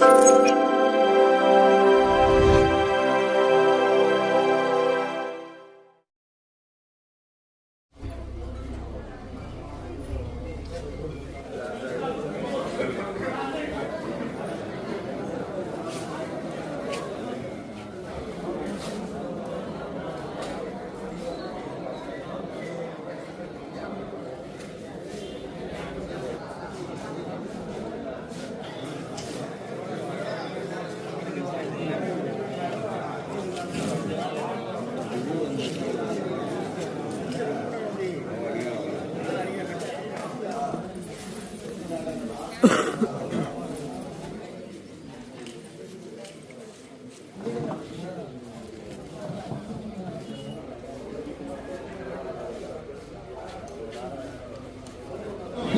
Música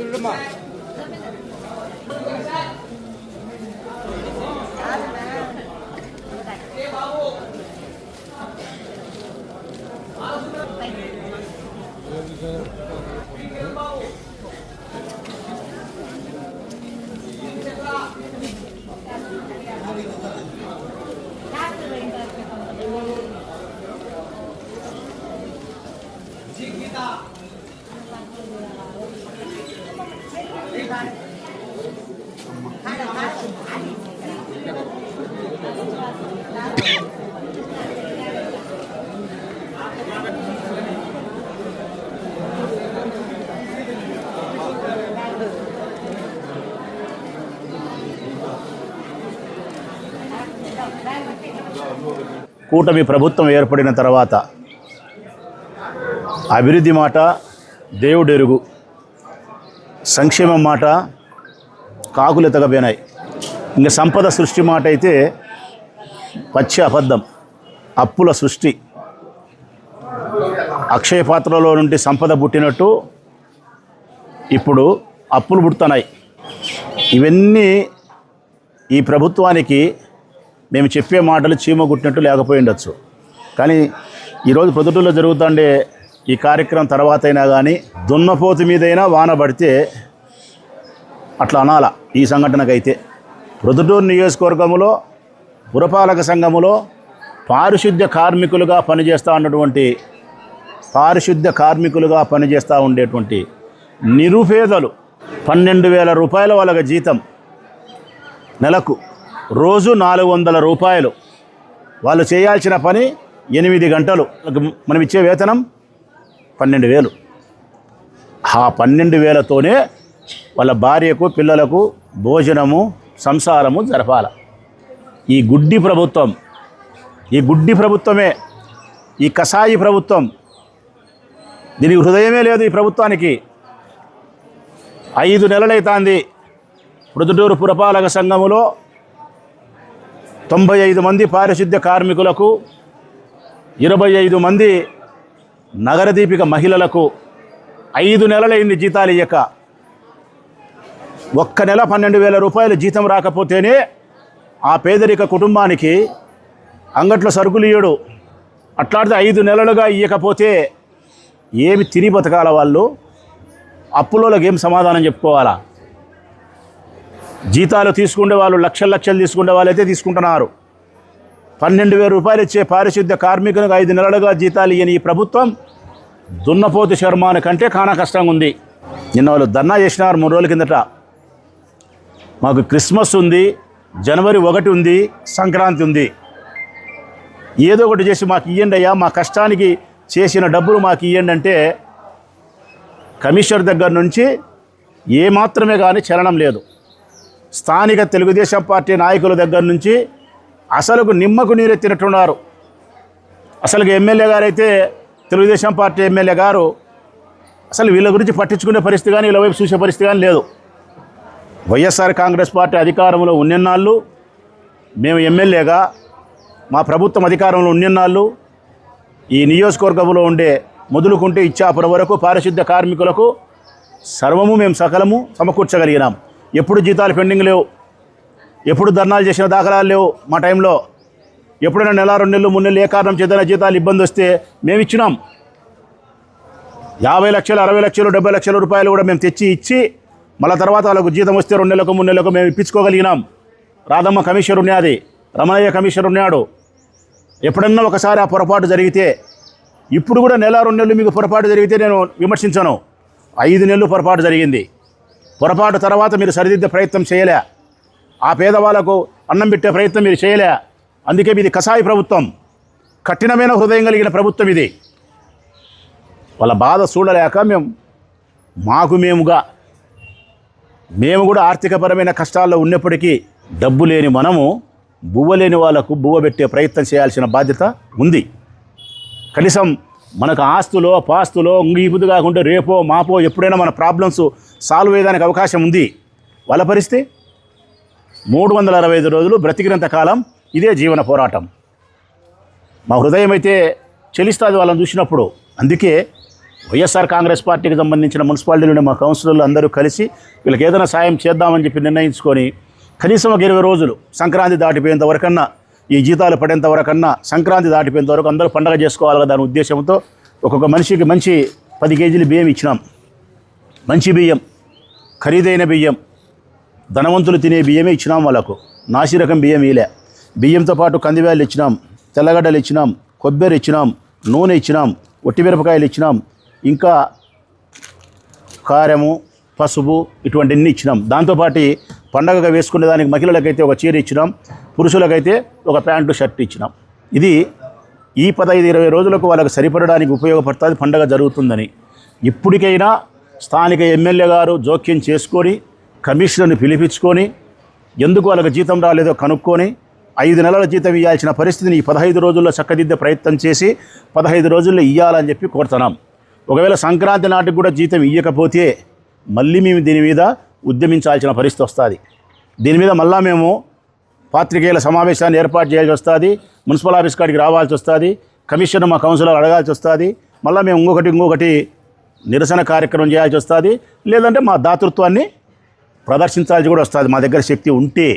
చూడమ్మా కూటమి ప్రభుత్వం ఏర్పడిన తర్వాత అభివృద్ధి మాట దేవుడెరుగు సంక్షేమం మాట కాకులు ఎతగబోయినాయి. ఇంకా సంపద సృష్టి మాట అయితే పచ్చి అబద్ధం అప్పుల సృష్టి. అక్షయ పాత్రలో నుండి సంపద పుట్టినట్టు ఇప్పుడు అప్పులు పుడుతున్నాయి. ఇవన్నీ ఈ ప్రభుత్వానికి మేము చెప్పే మాటలు చీమ కుట్టినట్టు లేకపోయి ఉండొచ్చు. కానీ ఈరోజు ప్రొద్దుటూరులో జరుగుతుండే ఈ కార్యక్రమం తర్వాత అయినా కానీ దున్నపోతు మీదైనా వాన పడితే అట్లా అనాల ఈ సంఘటనకైతే. ప్రొద్దుటూరు నియోజకవర్గంలో పురపాలక సంఘములో పారిశుద్ధ్య కార్మికులుగా పనిచేస్తూ ఉన్నటువంటి పారిశుద్ధ్య కార్మికులుగా పనిచేస్తూ ఉండేటువంటి నిరుపేదలు పన్నెండు వేల రూపాయల వాళ్ళకి జీతం నెలకు రోజు నాలుగు వందల రూపాయలు. వాళ్ళు చేయాల్సిన పని ఎనిమిది గంటలు. మనం ఇచ్చే వేతనం పన్నెండు వేలు. ఆ పన్నెండు వేలతోనే వాళ్ళ భార్యకు పిల్లలకు భోజనము సంసారము జరపాల. ఈ గుడ్డి ప్రభుత్వం ఈ గుడ్డి ప్రభుత్వమే ఈ కషాయి ప్రభుత్వం దీనికి హృదయమే లేదు ఈ ప్రభుత్వానికి. ఐదు నెలలైతాంది. ప్రొద్దుటూరు పురపాలక సంఘములో తొంభై ఐదు మంది పారిశుద్ధ్య కార్మికులకు ఇరవై ఐదు మంది నగరదీపిక మహిళలకు ఐదు నెలలైంది జీతాలు ఇయ్యక. ఒక్క నెల పన్నెండు వేల రూపాయలు జీతం రాకపోతేనే ఆ పేదరిక కుటుంబానికి అంగట్లో సరుకులు ఇయ్యడు అట్లాడితే ఐదు నెలలుగా ఇయ్యకపోతే ఏమి తిరిగి బతకాల వాళ్ళు? అప్పులోకి ఏం సమాధానం చెప్పుకోవాలా? జీతాలు తీసుకునే వాళ్ళు లక్షల లక్షలు తీసుకునే వాళ్ళైతే తీసుకుంటున్నారు. పన్నెండు వేల రూపాయలు ఇచ్చే పారిశుద్ధ్య కార్మికులకు ఐదు నెలలుగా జీతాలు ఇయ్యని ఈ ప్రభుత్వం దున్నపోతు శర్మాని కంటే కానా కష్టంగా ఉంది. నిన్న వాళ్ళు ధర్నా చేసినారు మూడు రోజుల కిందట. మాకు క్రిస్మస్ ఉంది జనవరి ఒకటి ఉంది సంక్రాంతి ఉంది. ఏదో ఒకటి చేసి మాకు ఇవ్వండి అయ్యా మా కష్టానికి చేసిన డబ్బులు మాకు ఇవ్వండి అంటే కమిషనర్ దగ్గర నుంచి ఏమాత్రమే కానీ చలనం లేదు. స్థానిక తెలుగుదేశం పార్టీ నాయకుల దగ్గర నుంచి అసలుకు నిమ్మకు నీరెత్తినట్టున్నారు. అసలు ఎమ్మెల్యే గారైతే తెలుగుదేశం పార్టీ ఎమ్మెల్యే గారు అసలు వీళ్ళ గురించి పట్టించుకునే పరిస్థితి కానీ వీళ్ళ వైపు చూసే పరిస్థితి కానీ లేదు. వైఎస్ఆర్ కాంగ్రెస్ పార్టీ అధికారంలో ఉన్నెన్నాళ్ళు మేము ఎమ్మెల్యేగా మా ప్రభుత్వం అధికారంలో ఉన్నెన్నాళ్ళు ఈ నియోజకవర్గంలో ఉండే మొదలుకుంటే ఇచ్చాపురం వరకు పారిశుద్ధ్య కార్మికులకు సర్వము మేము సకలము సమకూర్చగలిగినాం. ఎప్పుడు జీతాలు పెండింగ్ లేవు? ఎప్పుడు ధర్నాలు చేసిన దాఖలాలు లేవు మా టైంలో? ఎప్పుడైనా నెల రెండు నెలలు మూడు నెలలు ఏ కారణం చేతన జీతాలు ఇబ్బంది వస్తే మేము ఇచ్చినాం. యాభై లక్షలు అరవై లక్షలు డెబ్బై లక్షల రూపాయలు కూడా మేము తెచ్చి ఇచ్చి మళ్ళీ తర్వాత వాళ్ళకు జీతం వస్తే రెండు నెలలకు మూడు నెలలకు మేము ఇప్పించుకోగలిగినాం. రాధమ్మ కమిషనర్ ఉన్నది. రమణయ్య కమిషనర్ ఉన్నాడు. ఎప్పుడన్నా ఒకసారి ఆ పొరపాటు జరిగితే ఇప్పుడు కూడా నెల రెండు నెలలు మీకు పొరపాటు జరిగితే నేను విమర్శించను. ఐదు నెలలు పొరపాటు జరిగింది. పొరపాటు తర్వాత మీరు సరిదిద్దే ప్రయత్నం చేయలే. ఆ పేదవాళ్ళకు అన్నం పెట్టే ప్రయత్నం మీరు చేయలే. అందుకే మీది కసాయి ప్రభుత్వం. కఠినమైన హృదయం కలిగిన ప్రభుత్వం ఇది. వాళ్ళ బాధ చూడలేక మేము మాకు మేముగా మేము కూడా ఆర్థికపరమైన కష్టాల్లో ఉన్నప్పటికీ డబ్బు లేని మనము బువ్వ లేని వాళ్ళకు బువ్వ పెట్టే ప్రయత్నం చేయాల్సిన బాధ్యత ఉంది. కనీసం మనకు ఆస్తులో పాస్తులో ఇంగిపుదు కాకుండా రేపో మాపో ఎప్పుడైనా మన ప్రాబ్లమ్స్ సాల్వ్ అయ్యేదానికి అవకాశం ఉంది. వాళ్ళ పరిస్థితి? మూడు వందల అరవై ఐదు రోజులు బ్రతికినంత కాలం ఇదే జీవన పోరాటం. మా హృదయం అయితే చెలిస్తుంది వాళ్ళని చూసినప్పుడు. అందుకే వైఎస్ఆర్ కాంగ్రెస్ పార్టీకి సంబంధించిన మున్సిపాలిటీలోని మా కౌన్సిలర్లు అందరూ కలిసి వీళ్ళకి ఏదైనా సాయం చేద్దామని చెప్పి నిర్ణయించుకొని కనీసం ఒక ఇరవై రోజులు సంక్రాంతి దాటిపోయేంత వరకన్నా ఈ జీతాలు పడేంత వరకన్నా సంక్రాంతి దాటిపోయేంత వరకు అందరూ పండగ చేసుకోవాలి కదా దాని ఉద్దేశంతో ఒక్కొక్క మనిషికి మంచి పది కేజీలు బియ్యం ఇచ్చినాం. మంచి బియ్యం ఖరీదైన బియ్యం ధనవంతులు తినే బియ్యమే ఇచ్చినాం వాళ్ళకు. నాసిరకం బియ్యం ఇలే బియ్యంతో పాటు కందివేళ్ళు ఇచ్చినాం తెల్లగడ్డలు ఇచ్చినాం కొబ్బరి ఇచ్చినాం నూనె ఇచ్చినాం ఒట్టిమిరపకాయలు ఇచ్చినాం ఇంకా కారము పసుపు ఇటువంటివన్నీ ఇచ్చినాం. దాంతోపాటు పండగగా వేసుకునే దానికి మహిళలకైతే ఒక చీర ఇచ్చినాం పురుషులకైతే ఒక ప్యాంటు షర్ట్ ఇచ్చినాం. ఇది ఈ పదహైదు ఇరవై రోజులకు వాళ్ళకి సరిపడడానికి ఉపయోగపడుతుంది పండగ జరుగుతుందని. ఇప్పటికైనా స్థానిక ఎమ్మెల్యే గారు జోక్యం చేసుకొని కమిషనర్ని పిలిపించుకొని ఎందుకు వాళ్ళకి జీతం రాలేదో కనుక్కొని ఐదు నెలల జీతం ఇవ్వాల్సిన పరిస్థితిని ఈ పదహైదు రోజుల్లో చక్కదిద్దే ప్రయత్నం చేసి పదహైదు రోజుల్లో ఇవ్వాలని చెప్పి కోరుతున్నాం. ఒకవేళ సంక్రాంతి నాటికి కూడా జీతం ఇవ్వకపోతే మళ్ళీ మేము దీని మీద ఉద్యమించాల్సిన పరిస్థితి వస్తుంది. దీని మీద మళ్ళా మేము పాత్రికేయుల సమావేశాన్ని ఏర్పాటు చేయాల్సి వస్తుంది. మున్సిపల్ ఆఫీస్ కాడికి రావాల్సి వస్తుంది. కమిషన్ మా కౌన్సిలర్ అడగాల్సి వస్తుంది. మళ్ళీ మేము ఇంకొకటి ఇంకొకటి నిరసన కార్యక్రమం చేయాల్సి వస్తుంది. లేదంటే మా దాతృత్వాన్ని ప్రదర్శించాల్సి కూడా వస్తుంది. మా దగ్గర శక్తి ఉంటే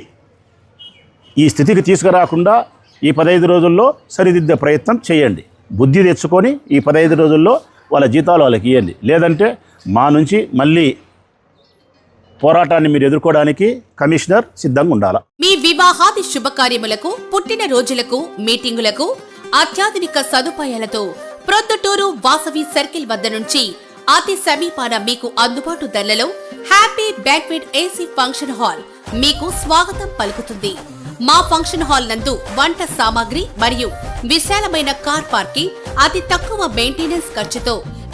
ఈ స్థితికి తీసుకురాకుండా ఈ పదహైదు రోజుల్లో సరిదిద్దే ప్రయత్నం చేయండి. బుద్ధి తెచ్చుకొని ఈ పదహైదు రోజుల్లో వాళ్ళ జీతాలు వాళ్ళకి ఇవ్వండి లేదంటే మా నుంచి మళ్ళీ పోరాటాన్ని మీరు ఎదుర్కోవడానికి కమిషనర్ సిద్ధంగా ఉండాలి? మీ వివాహాది శుభకార్యములకు పుట్టిన రోజులకు మీటింగులకు అత్యాధునిక సదుపాయాలతో ప్రొద్దుటూరు వాసవి సర్కిల్ వద్ద నుంచి అతి సమీపాన మీకు అందుబాటు ధరలలో Happy Banquet AC function hall మీకు స్వాగతం పలుకుతుంది. మా ఫంక్షన్ హాల్ నందు వంట సామాగ్రి మరియు విశాలమైన కార్ పార్కింగ్ అతి తక్కువ మెయింటెనెన్స్ ఖర్చుతో